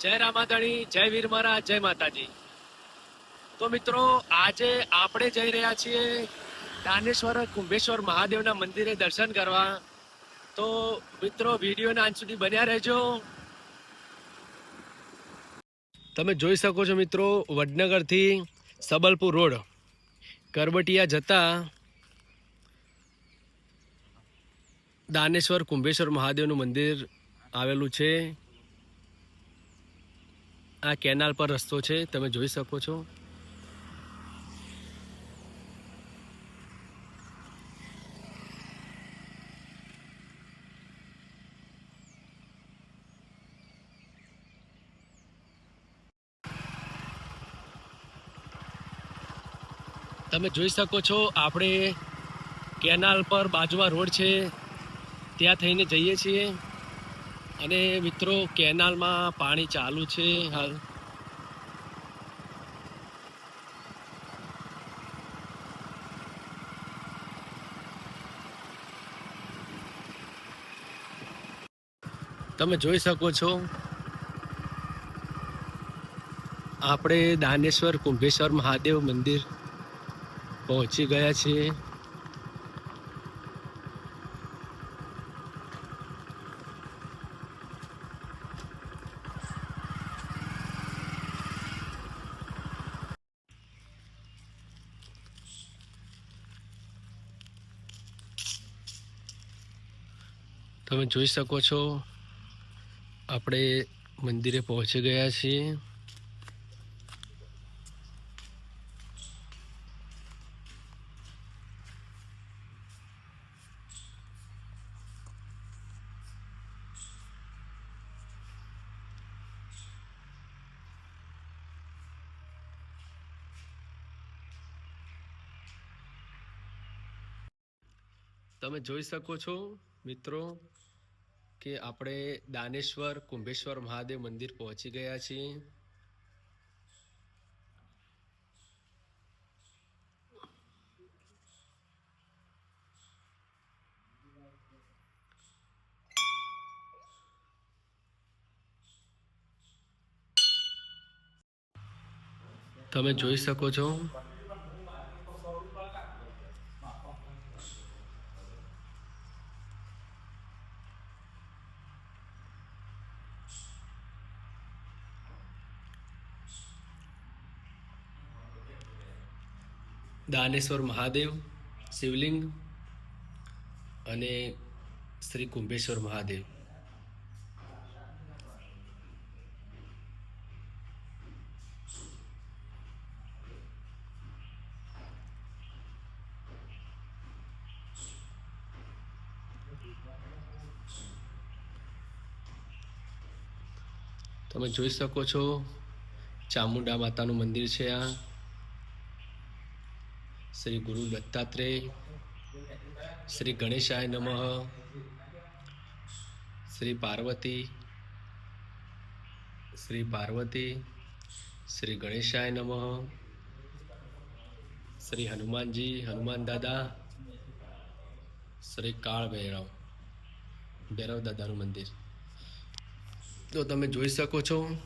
જય રામાધણી, જય વીર મહારાજ, જય માતાજી. તો મિત્રો, આજે આપણે જઈ રહ્યા છીએ દાનેશ્વર કુંભેશ્વર મહાદેવના મંદિરે દર્શન કરવા. તો મિત્રો વિડીયોના અંત સુધી બન્યા રહેજો. તમે જોઈ શકો છો મિત્રો, વડનગરથી સબલપુર રોડ, કરબટિયા જતા દાનેશ્વર કુંભેશ્વર મહાદેવનું મંદિર આવેલું છે. આ કેનાલ પર રસ્તો છે, તમે જોઈ શકો છો. તમે જોઈ શકો છો, આપણે કેનાલ પર બાજુમાં રોડ છે, ત્યાં થઈને જઈએ છીએ. અને મિત્રો, કેનાલમાં પાણી ચાલુ છે હાલ. તમે જોઈ શકો છો, આપણે દાનેશ્વર, કુંભેશ્વર, મહાદેવ મંદિર પહોંચી ગયા છીએ. તમે જોઈ શકો છો આપણે મંદિરે પહોંચી ગયા છીએ. તમે જોઈ શકો છો, મિત્રો, કે આપણે દાનેશ્વર, કુંભેશ્વર મહાદેવ મંદિર પહોંચી ગયા છીએ. તમે જોઈ શકો છો દાનેશ્વર મહાદેવ, શિવલિંગ અને શ્રી કુંભેશ્વર મહાદેવ. તમે જોઈ શકો છો ચામુંડા માતાનું મંદિર છે આ. શ્રી ગુરુ દત્તાત્રેય, શ્રી ગણેશાય નમઃ, શ્રી પાર્વતી શ્રી પાર્વતી, શ્રી ગણેશાય નમઃ, શ્રી હનુમાનજી, હનુમાન દાદા, શ્રી કાળ ભૈરવ ભૈરવ દાદાનું મંદિર. તો તમે જોઈ શકો છો.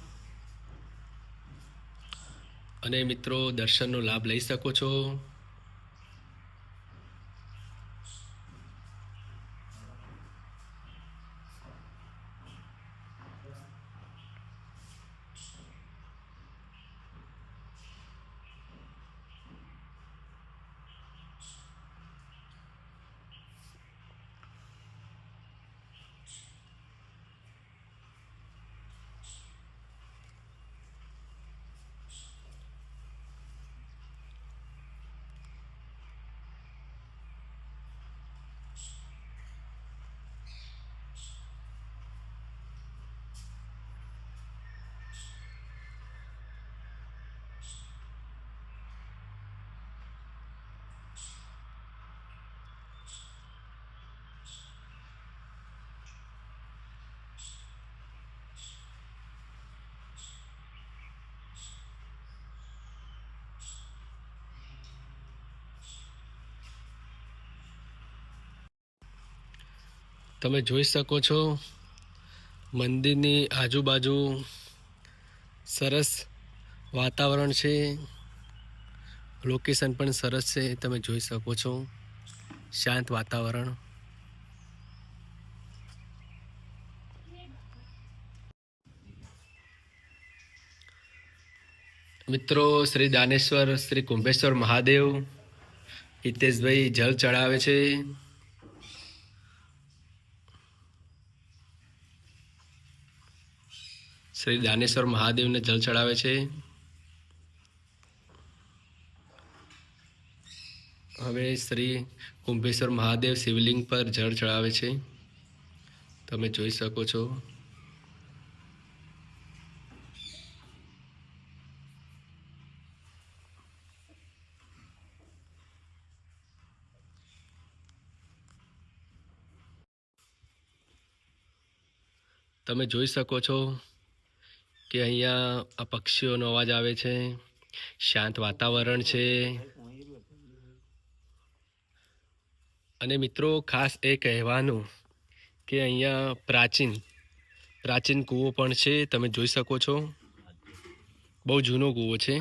અને મિત્રો દર્શનનો લાભ લઈ શકો છો. તમે જોઈ શકો છો મંદિરની આજુબાજુ સરસ વાતાવરણ છે. લોકેશન પણ સરસ છે, તમે જોઈ શકો છો. શાંત વાતાવરણ. મિત્રો, શ્રી દાનેશ્વર, શ્રી કુંભેશ્વર મહાદેવ હિતેશભાઈ જલ ચડાવે છે. શ્રી દાનેશ્વર મહાદેવને જલ ચડાવે છે. હવે શ્રી કુંભેશ્વર મહાદેવ શિવલિંગ પર જળ ચડાવે છે. તમે જોઈ શકો છો. તમે જોઈ શકો છો કે અહીંયા આ પક્ષીઓનો અવાજ આવે છે, શાંત વાતાવરણ છે. અને મિત્રો, ખાસ એ કહેવાનું કે અહીંયા પ્રાચીન પ્રાચીન કૂવો પણ છે, તમે જોઈ શકો છો. બહુ જૂનો કૂવો છે.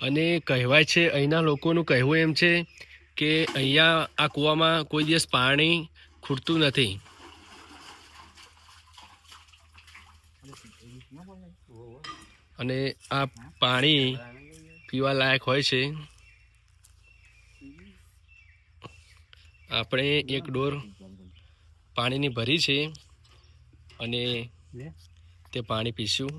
અને કહેવાય છે, અહીંના લોકોનું કહેવું એમ છે કે અહીંયા આ કૂવામાં કોઈ દિવસ પાણી ખૂટતું નથી. અને આ પાણી પીવા લાયક હોય છે. આપણે એક ડોર પાણીની ભરી છે અને તે પાણી પીશું.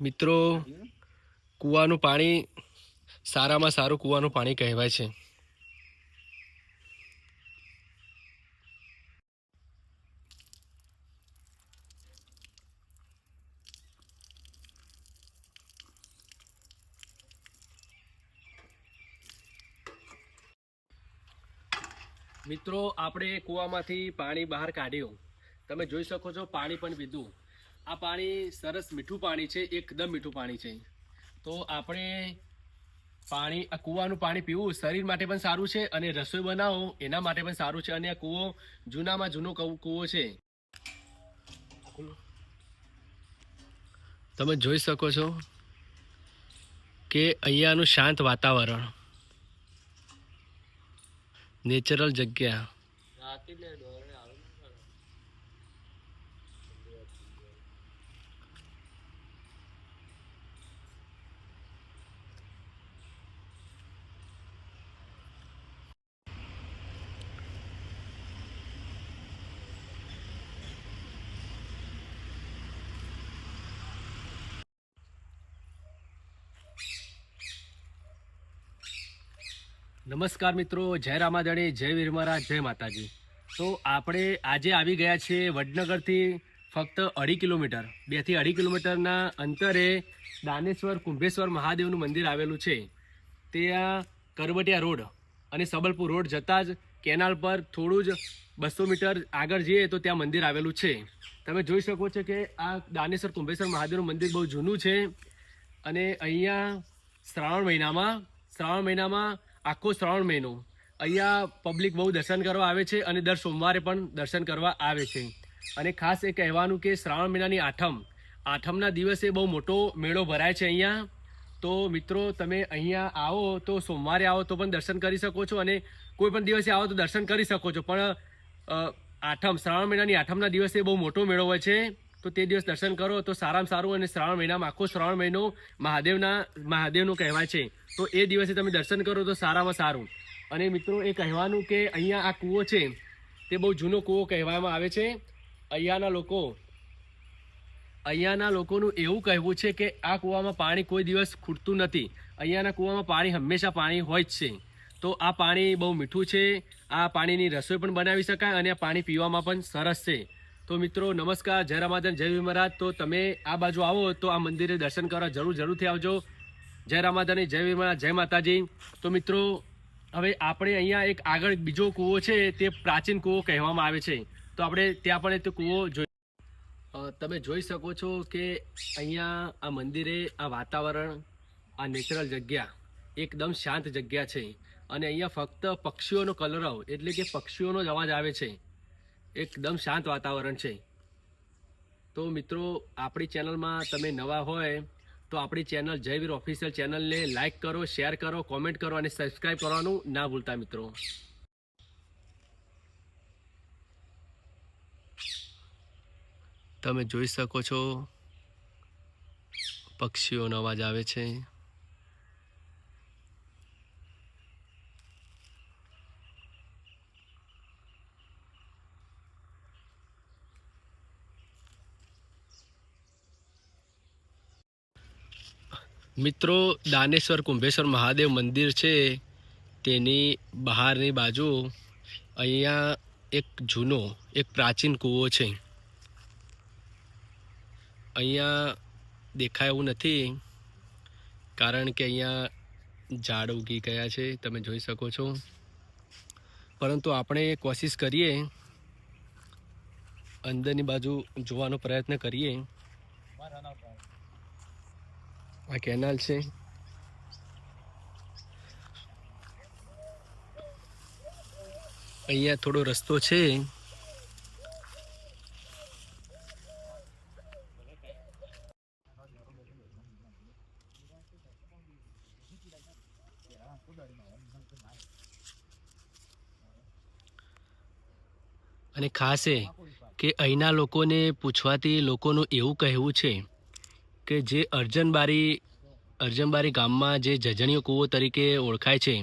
મિત્રો કૂવાનું પાણી સારામાં સારું કૂવાનું પાણી કહેવાય છે. મિત્રો, આપણે કૂવામાંથી પાણી બહાર કાઢ્યું. તમે જોઈ શકો છો પાણી પણ પીધું. આ પાણી સરસ મીઠું પાણી છે, એકદમ મીઠું પાણી છે. તો આપણે પાણી, આ કૂવાનું પાણી પીવું શરીર માટે પણ સારું છે અને રસોઈ બનાવો એના માટે પણ સારું છે. અને આ કૂવો જૂનામાં જૂનો કૂવો છે. તમે જોઈ શકો છો કે અહીંયાનું શાંત વાતાવરણ. નેચરલ જગ્યા. નમસ્કાર મિત્રો, જય રામાદણી, જય વીર મહારાજ, જય માતાજી. તો આપણે આજે આવી ગયા છીએ વડનગરથી ફક્ત અઢી કિલોમીટર. બેથી અઢી કિલોમીટરના અંતરે દાનેશ્વર, કુંભેશ્વર મહાદેવનું મંદિર આવેલું છે. ત્યાં કરવટિયા રોડ અને સબલપુર રોડ જતાં જ કેનાલ પર થોડું જ બસો મીટર આગળ જઈએ તો ત્યાં મંદિર આવેલું છે. તમે જોઈ શકો છો કે આ દાનેશ્વર, કુંભેશ્વર મહાદેવનું મંદિર બહુ જૂનું છે અને અહીંયા શ્રાવણ મહિનામાં શ્રાવણ મહિનામાં આખો શ્રાવણ મહિનો. અહીંયા પબ્લિક બહુ દર્શન કરવા આવે છે અને દર સોમવારે પણ દર્શન કરવા આવે છે. અને ખાસ એ કહેવાનું કે શ્રાવણ મહિનાની આઠમ, આઠમના દિવસે બહુ મોટો મેળો ભરાય છે અહીંયા. તો મિત્રો, તમે અહીંયા આવો તો સોમવારે આવો તો પણ દર્શન કરી શકો છો અને કોઈ પણ દિવસે આવો તો દર્શન કરી શકો છો. પણ આઠમ, શ્રાવણ મહિનાની આઠમના દિવસે બહુ મોટો મેળો હોય છે. તો તે દિવસ દર્શન કરો. તો સારામાં સારું અને શ્રાવણ મહિનામાં, આખો શ્રાવણ મહિનો મહાદેવના, મહાદેવનું કહેવાય છે. તો એ દિવસે તમે દર્શન કરો તો સારામાં સારું. અને મિત્રો, એ કહેવાનું કે અહીંયા આ કૂવો છે, તે બહુ જૂનો કૂવો કહેવામાં આવે છે. અહીંયાના લોકો, અહીંયાના લોકોનું એવું કહેવું છે કે આ કૂવામાં પાણી કોઈ દિવસ ખૂટતું નથી. અહીંયાના કૂવામાં પાણી હંમેશા પાણી હોય જ છે. તો આ પાણી બહુ મીઠું છે. આ પાણીની રસોઈ પણ બનાવી શકાય અને આ પાણી પીવામાં પણ સરસ છે. તો મિત્રો, નમસ્કાર. જય રામાધન, જય વિમરાજ તો તમે આ બાજુ આવો, તો આ મંદિરે દર્શન કરવા જરૂર, જરૂરથી આવજો. જય રામાધન, જય વિમરાજ જય માતાજી. તો મિત્રો, હવે આપણે અહીંયા એક આગળ બીજો કૂવો છે, તે પ્રાચીન કૂવો કહેવામાં આવે છે. તો આપણે ત્યાં પણ તે કૂવો જોઈ તમે જોઈ શકો છો કે અહીંયા આ મંદિરે આ વાતાવરણ, આ નેચરલ જગ્યા એકદમ શાંત જગ્યા છે. અને અહીંયા ફક્ત પક્ષીઓનો કલરવ એટલે કે પક્ષીઓનો જ અવાજ આવે છે. એકદમ શાંત વાતાવરણ છે. તો મિત્રો, આપણી ચેનલમાં તમે નવા હોય, તો આપણી ચેનલ જયવીર ઓફિશિયલ ચેનલને લાઈક કરો શેર કરો કોમેન્ટ કરો અને સબસ્ક્રાઈબ કરવાનું ના ભૂલતા મિત્રો. તમે જોઈ શકો છો, પક્ષીઓનો અવાજ આવે છે. મિત્રો, દાનેશ્વર, કુંભેશ્વર મહાદેવ મંદિર છે. તેની બહારની બાજુ અહીંયા એક જૂનો, એક પ્રાચીન કૂવો છે. અહીંયા દેખાય એવું નથી, કારણ કે અહીંયા ઝાડ ઉગી ગયા છે, તમે જોઈ શકો છો. પરંતુ આપણે કોશિશ કરીએ, અંદરની બાજુ જોવાનો પ્રયત્ન કરીએ. આ કેનાલ છે અહીંયા થોડો રસ્તો છે અને ખાસ એ કે અહીંના લોકોને પૂછવાથી લોકોનું એવું કહેવું છે કે જે અર્જનબારી અર્જનબારી ગામમાં જે જજણીયો કૂવો તરીકે ઓળખાય છે,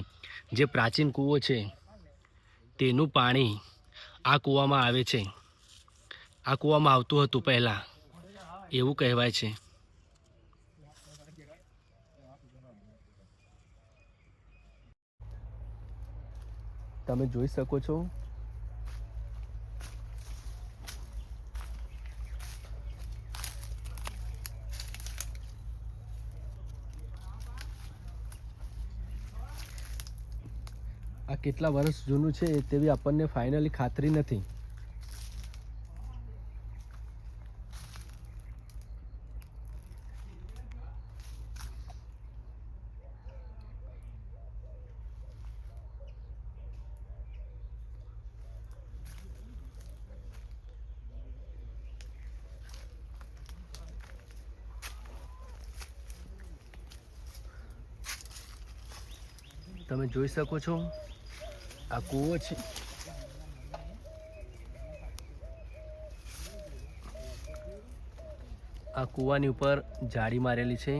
જે પ્રાચીન કૂવો છે, તેનું પાણી આ કૂવામાં આવે છે. આ કૂવામાં આવતું હતું પહેલાં, એવું કહેવાય છે. તમે જોઈ શકો છો આ કેટલા વર્ષ જૂનું છે તેવી આપણને ફાઇનલી ખાતરી નથી. તમે જોઈ શકો છો આ કૂવો છે આ કૂવાની ઉપર જાળી મારેલી છે.